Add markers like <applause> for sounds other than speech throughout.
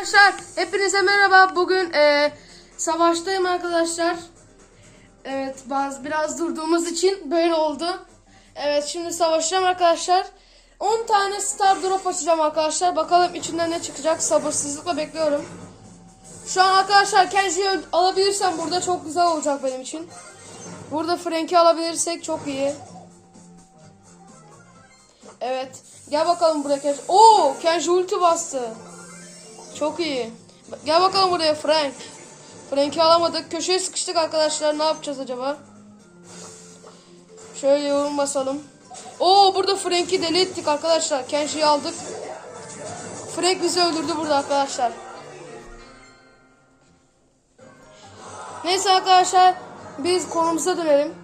Arkadaşlar hepinize merhaba. Bugün e, savaştayım arkadaşlar. Evet bazı biraz durduğumuz için böyle oldu. Evet şimdi savaşacağım arkadaşlar. 10 tane star drop açacağım arkadaşlar. Bakalım içinden ne çıkacak. Sabırsızlıkla bekliyorum. Şu an arkadaşlar Kenji'yi alabilirsem burada çok güzel olacak benim için. Burada Frank'i alabilirsek çok iyi. Evet. Gel bakalım buraya Kenji. Oo, Kenji ulti bastı. Çok iyi. Gel bakalım buraya Frank. Frank'i alamadık. Köşeye sıkıştık arkadaşlar. Ne yapacağız acaba? Şöyle yorum basalım. Oo burada Frank'i deli ettik arkadaşlar. Kenji'yi aldık. Frank bizi öldürdü burada arkadaşlar. Neyse arkadaşlar biz konumuza dönelim.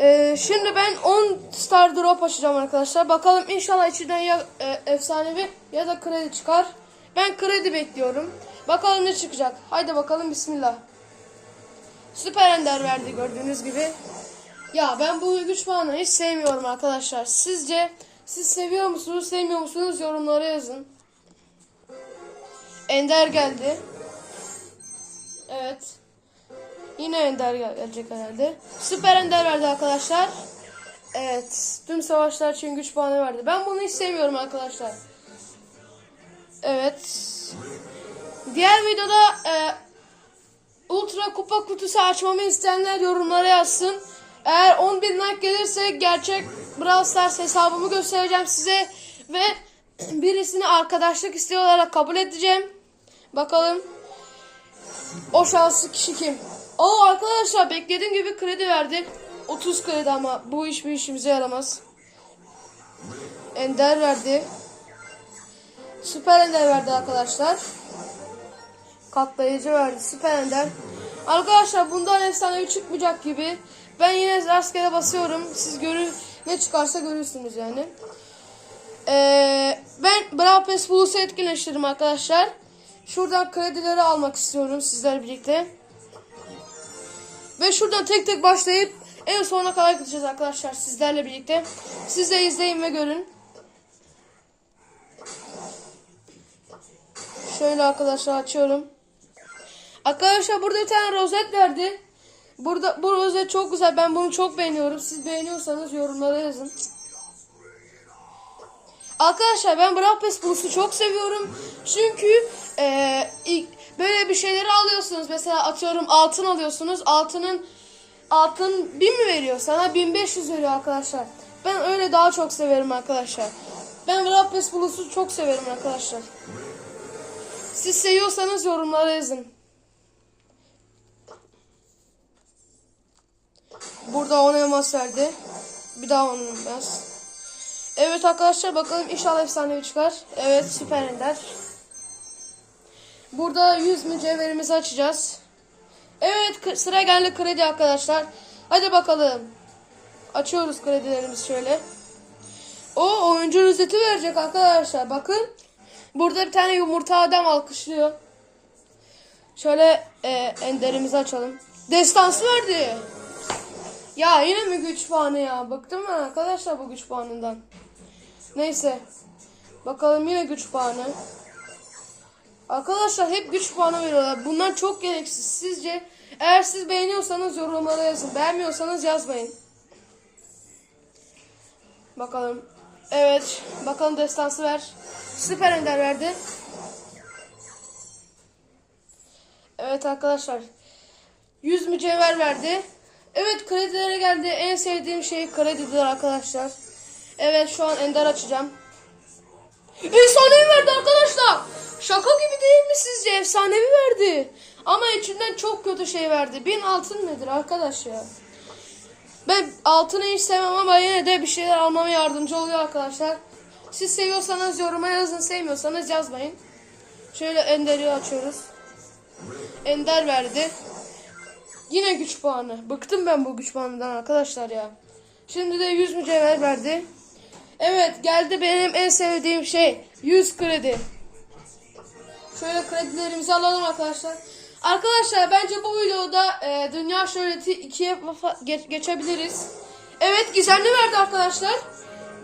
Ee, şimdi ben 10 star drop açacağım arkadaşlar. Bakalım inşallah içinden ya e, efsanevi ya da kredi çıkar. Ben kredi bekliyorum. Bakalım ne çıkacak. Haydi bakalım bismillah. Süper ender verdi gördüğünüz gibi. Ya ben bu güç puanı hiç sevmiyorum arkadaşlar. Sizce siz seviyor musunuz sevmiyor musunuz yorumlara yazın. Ender geldi. Evet. Yine Ender gel- gelecek herhalde. Süper Ender verdi arkadaşlar. Evet. Tüm savaşlar için güç puanı verdi. Ben bunu hiç sevmiyorum arkadaşlar. Evet. Diğer videoda e, Ultra Kupa kutusu açmamı isteyenler yorumlara yazsın. Eğer 10.000 like gelirse gerçek Brawl Stars hesabımı göstereceğim size. Ve birisini arkadaşlık isteği olarak kabul edeceğim. Bakalım. O şanslı kişi kim? Oo arkadaşlar beklediğim gibi kredi verdi. 30 kredi ama bu iş bir işimize yaramaz. Ender verdi. Süper Ender verdi arkadaşlar. Katlayıcı verdi. Süper Ender. Arkadaşlar bundan efsanevi çıkmayacak gibi. Ben yine rastgele basıyorum. Siz görün ne çıkarsa görürsünüz yani. Ee, ben Brawl Pass Plus'u etkinleştirdim arkadaşlar. Şuradan kredileri almak istiyorum sizler birlikte. Ve şuradan tek tek başlayıp en sonuna kadar gideceğiz arkadaşlar sizlerle birlikte. Siz de izleyin ve görün. Şöyle arkadaşlar açıyorum. Arkadaşlar burada bir tane rozet verdi. Burada bu rozet çok güzel. Ben bunu çok beğeniyorum. Siz beğeniyorsanız yorumlara yazın. Arkadaşlar ben Brawl Pass Plus'u çok seviyorum. Çünkü ilk, böyle bir şeyleri alıyorsunuz. Mesela atıyorum altın alıyorsunuz. Altının altın 1000 mi veriyor? Sana 1500 veriyor arkadaşlar. Ben öyle daha çok severim arkadaşlar. Ben Brawl Pass Plus'u çok severim arkadaşlar. Siz seviyorsanız yorumlara yazın. Burada ona elmas verdi. Bir daha ona elmas. Evet arkadaşlar bakalım inşallah efsanevi çıkar. Evet süper ender. Burada 100 mücevherimizi açacağız. Evet sıra geldi kredi arkadaşlar. Hadi bakalım. Açıyoruz kredilerimizi şöyle. O oyuncu rozeti verecek arkadaşlar. Bakın. Burada bir tane yumurta adam alkışlıyor. Şöyle e, enderimizi açalım. Destansı verdi. Ya yine mi güç puanı ya? Bıktım ben arkadaşlar bu güç puanından. Neyse. Bakalım yine güç puanı. Arkadaşlar hep güç puanı veriyorlar. Bunlar çok gereksiz. Sizce eğer siz beğeniyorsanız yorumlara yazın. Beğenmiyorsanız yazmayın. Bakalım. Evet. Bakalım destansı ver. Süper ender verdi. Evet arkadaşlar. 100 mücevher verdi. Evet kredilere geldi. En sevdiğim şey kredidir arkadaşlar. Evet şu an ender açacağım. Efsanevi verdi arkadaşlar. Şaka gibi değil mi sizce? Efsanevi verdi. Ama içinden çok kötü şey verdi. Bin altın nedir arkadaş ya? Ben altını hiç sevmem ama yine de bir şeyler almama yardımcı oluyor arkadaşlar. Siz seviyorsanız yoruma yazın, sevmiyorsanız yazmayın. Şöyle Ender'i açıyoruz. Ender verdi. Yine güç puanı. Bıktım ben bu güç puanından arkadaşlar ya. Şimdi de 100 mücevher verdi. Evet geldi benim en sevdiğim şey. 100 kredi. Şöyle kredilerimizi alalım arkadaşlar. Arkadaşlar bence bu videoda e, dünya şöhreti ikiye geç- geçebiliriz. Evet gizemli verdi arkadaşlar.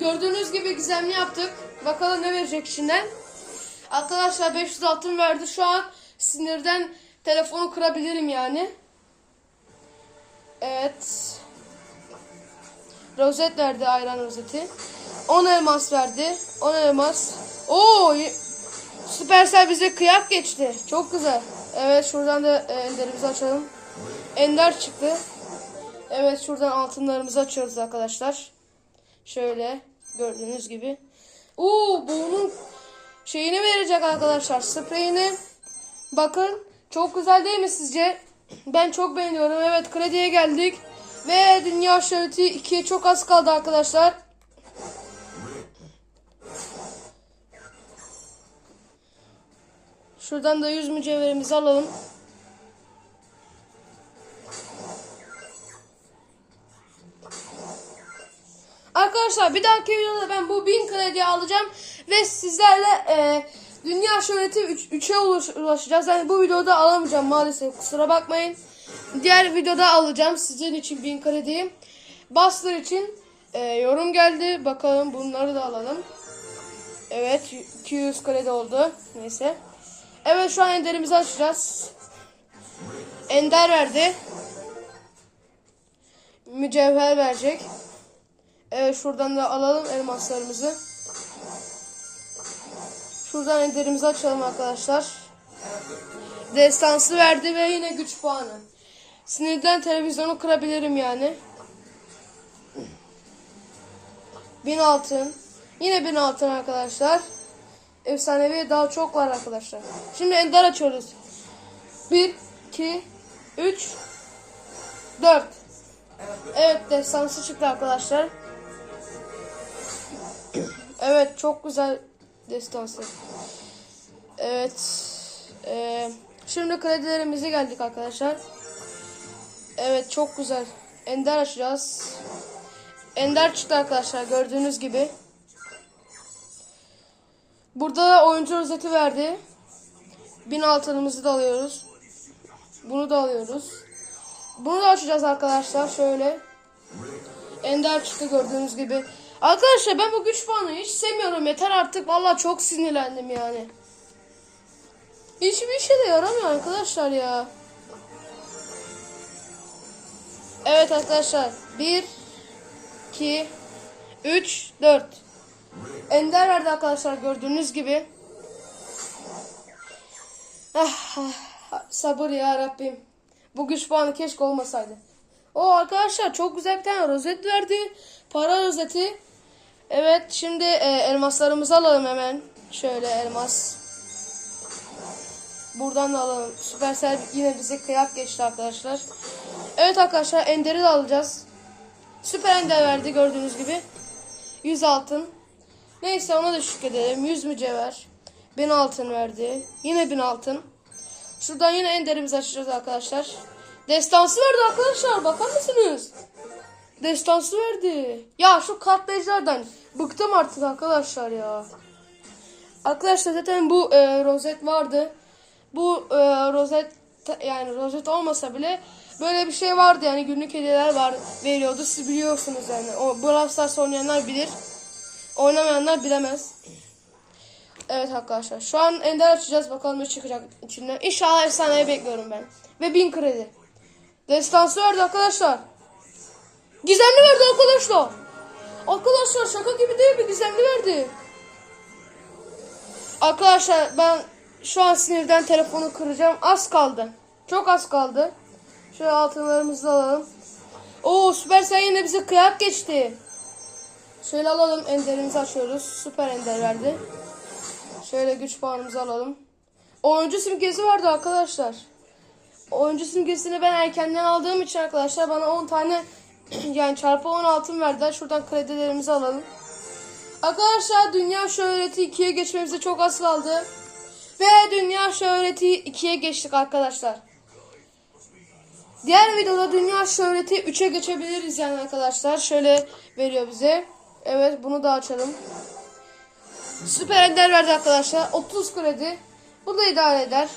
Gördüğünüz gibi gizemli yaptık. Bakalım ne verecek içinden. Arkadaşlar 500 altın verdi. Şu an sinirden telefonu kırabilirim yani. Evet. Rozet verdi ayran rozeti. 10 elmas verdi. 10 elmas. Oo! Süpersel bize kıyak geçti. Çok güzel. Evet şuradan da enderimizi açalım. Ender çıktı. Evet şuradan altınlarımızı açıyoruz arkadaşlar. Şöyle gördüğünüz gibi. Oo bunun şeyini verecek arkadaşlar. Spreyini. Bakın çok güzel değil mi sizce? Ben çok beğeniyorum. Evet krediye geldik. Ve dünya şöhreti 2'ye çok az kaldı arkadaşlar. Şuradan da 100 mücevherimizi alalım. Arkadaşlar bir dahaki videoda ben bu 1000 krediyi alacağım ve sizlerle e, dünya şöhreti 3'e ulaşacağız. Yani bu videoda alamayacağım maalesef kusura bakmayın. Diğer videoda alacağım sizin için 1000 krediyi. Buster için e, yorum geldi. Bakalım bunları da alalım. Evet 200 kredi oldu. Neyse. Evet şu an enderimizi açacağız. Ender verdi. Mücevher verecek. Evet şuradan da alalım elmaslarımızı. Şuradan enderimizi açalım arkadaşlar. Destansı verdi ve yine güç puanı. Sinirden televizyonu kırabilirim yani. Bin altın. Yine bin altın arkadaşlar. Efsanevi daha çok var arkadaşlar. Şimdi ender açıyoruz. 1, 2, 3, 4. Evet destansı çıktı arkadaşlar. Evet çok güzel destansı. Evet. Ee, şimdi kredilerimize geldik arkadaşlar. Evet çok güzel. Ender açacağız. Ender çıktı arkadaşlar gördüğünüz gibi. Burada da oyuncu rozeti verdi. Bin altınımızı da alıyoruz. Bunu da alıyoruz. Bunu da açacağız arkadaşlar şöyle. Ender çıktı gördüğünüz gibi. Arkadaşlar ben bu güç puanı hiç sevmiyorum. Yeter artık. Vallahi çok sinirlendim yani. Hiçbir işe de yaramıyor arkadaşlar ya. Evet arkadaşlar. 1 2 3 4 Ender verdi arkadaşlar gördüğünüz gibi. Ah, ah, sabır ya Rabbim. Bu güç puanı keşke olmasaydı. O arkadaşlar çok güzel bir tane rozet verdi. Para rozeti. Evet şimdi e, elmaslarımızı alalım hemen. Şöyle elmas. Buradan da alalım. Supercell yine bize kıyak geçti arkadaşlar. Evet arkadaşlar Ender'i de alacağız. Süper Ender verdi gördüğünüz gibi. 100 altın. Neyse ona da şükredelim. 100 mücevher. 1000 altın verdi. Yine 1000 altın. Şuradan yine Ender'imizi açacağız arkadaşlar. Destansı verdi arkadaşlar. Bakar mısınız? Destansı verdi. Ya şu katlayıcılardan bıktım artık arkadaşlar ya. Arkadaşlar zaten bu e, rozet vardı. Bu e, rozet yani rozet olmasa bile böyle bir şey vardı yani günlük hediyeler var veriyordu. Siz biliyorsunuz yani. O Brawl Stars oynayanlar bilir. Oynamayanlar bilemez. Evet arkadaşlar. Şu an ender açacağız. Bakalım ne çıkacak içinden. İnşallah efsaneyi bekliyorum ben. Ve 1000 kredi. Destansı verdi arkadaşlar. Gizemli verdi arkadaşlar. Arkadaşlar şaka gibi değil mi? Gizemli verdi. Arkadaşlar ben şu an sinirden telefonu kıracağım. Az kaldı. Çok az kaldı. Şöyle altınlarımızı alalım. Oo Süpersel yine bize kıyak geçti. Şöyle alalım enderimizi açıyoruz. Süper ender verdi. Şöyle güç puanımızı alalım. Oyuncu simgesi vardı arkadaşlar. Oyuncu simgesini ben erkenden aldığım için arkadaşlar bana 10 tane <clears throat> yani çarpı 10 altın verdiler. Şuradan kredilerimizi alalım. Arkadaşlar dünya şöhreti 2'ye geçmemize çok az kaldı. Ve dünya şöhreti 2'ye geçtik arkadaşlar. Diğer videoda dünya şöhreti 3'e geçebiliriz yani arkadaşlar. Şöyle veriyor bize. Evet bunu da açalım. Süper ender verdi arkadaşlar. 30 kredi. Bu da idare eder.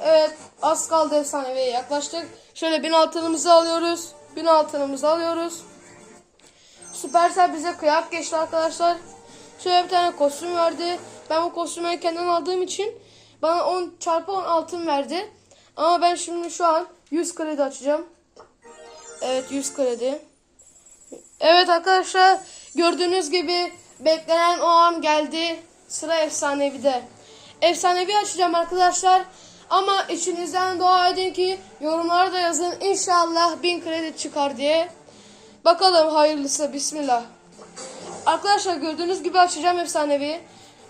Evet az kaldı efsaneviye yaklaştık. Şöyle bin altınımızı alıyoruz. Bin altınımızı alıyoruz. Süpersel bize kıyak geçti arkadaşlar. Şöyle bir tane kostüm verdi. Ben bu kostümü kendim aldığım için bana 10 çarpı 10 altın verdi. Ama ben şimdi şu an 100 kredi açacağım. Evet 100 kredi. Evet arkadaşlar gördüğünüz gibi beklenen o an geldi. Sıra efsanevi Efsanevi açacağım arkadaşlar. Ama içinizden dua edin ki yorumlara da yazın. İnşallah 1000 kredi çıkar diye. Bakalım hayırlısı bismillah. Arkadaşlar gördüğünüz gibi açacağım efsanevi.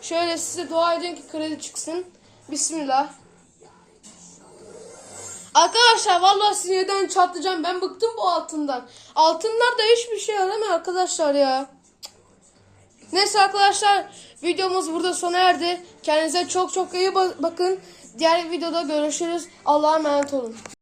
Şöyle size dua edin ki kredi çıksın. Bismillah. Arkadaşlar vallahi sinirden çatlayacağım. Ben bıktım bu altından. Altınlar da hiçbir şey yaramıyor arkadaşlar ya. Neyse arkadaşlar videomuz burada sona erdi. Kendinize çok çok iyi ba- bakın. Diğer videoda görüşürüz. Allah'a emanet olun.